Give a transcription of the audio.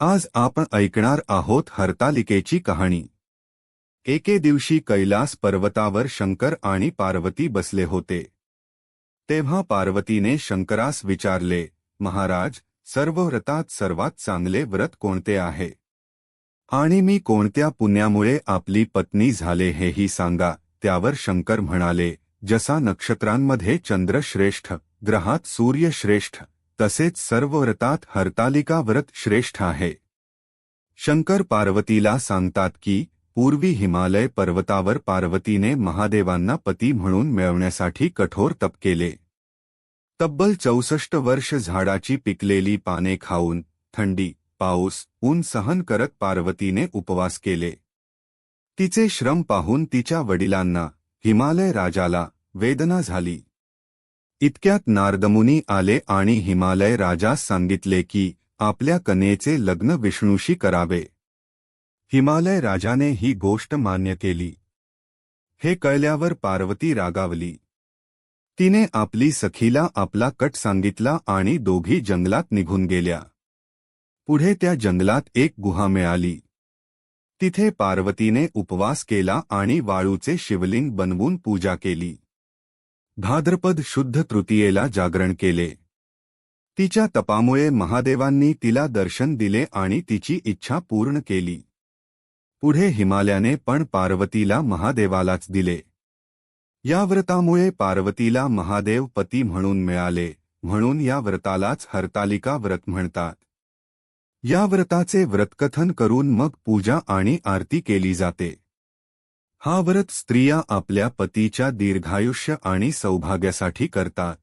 आज आपण ऐकणार आहोत हरतालिकेची कहाणी. एके दिवशी कैलास पर्वतावर शंकर आणि पार्वती बसले होते. तेव्हा पार्वतीने शंकरास विचारले महाराज सर्व व्रतात सर्वात चांगले व्रत कोणते आहे? आणि मी कोणत्या पुण्यामुळे आपली पत्नी झाले हेही सांगा. त्यावर शंकर म्हणाले जसा नक्षत्रांमध्ये चंद्र श्रेष्ठ ग्रहात सूर्य श्रेष्ठ तसेच सर्व व्रतात हरतालिका व्रत श्रेष्ठ आहे. शंकर पार्वतीला सांगतात की पूर्वी हिमालय पर्वतावर पार्वतीने महादेवांना पती म्हणून मिळवण्यासाठी कठोर तप केले. तब्बल चौसष्ट वर्ष झाडाची पिकलेली पाने खाऊन थंडी पाऊस ऊन सहन करत पार्वतीने उपवास केले. तिचे श्रम पाहून तिच्या वडिलांना हिमालय राजाला वेदना झाली. इतक्यात नारदमुनी आले आणि हिमालय राजास सांगितले की आपल्या कनेचे लग्न विष्णूशी करावे. हिमालय राजाने ही गोष्ट मान्य केली. हे कळल्यावर पार्वती रागावली. तिने आपली सखीला आपला कट सांगितला आणि दोघी जंगलात निघून गेल्या. पुढे त्या जंगलात एक गुहा मिळाली. तिथे पार्वतीने उपवास केला आणि वाळूचे शिवलिंग बनवून पूजा केली. भाद्रपद शुद्ध तृतीयेला जागरण केले. तिच्या तपामुळे महादेवांनी तिला दर्शन दिले आणि तिची इच्छा पूर्ण केली. पुढे हिमालयाने पण पार्वतीला महादेवालाच दिले. या व्रतामुळे पार्वतीला महादेव पती म्हणून मिळाले म्हणून या व्रतालाच हरतालिका व्रत म्हणतात. या व्रताचे व्रतकथन करून मग पूजा आणि आरती केली जाते. हा व्रत स्त्रिया आपल्या पतीच्या दीर्घायुष्य आणि सौभाग्यासाठी करतात.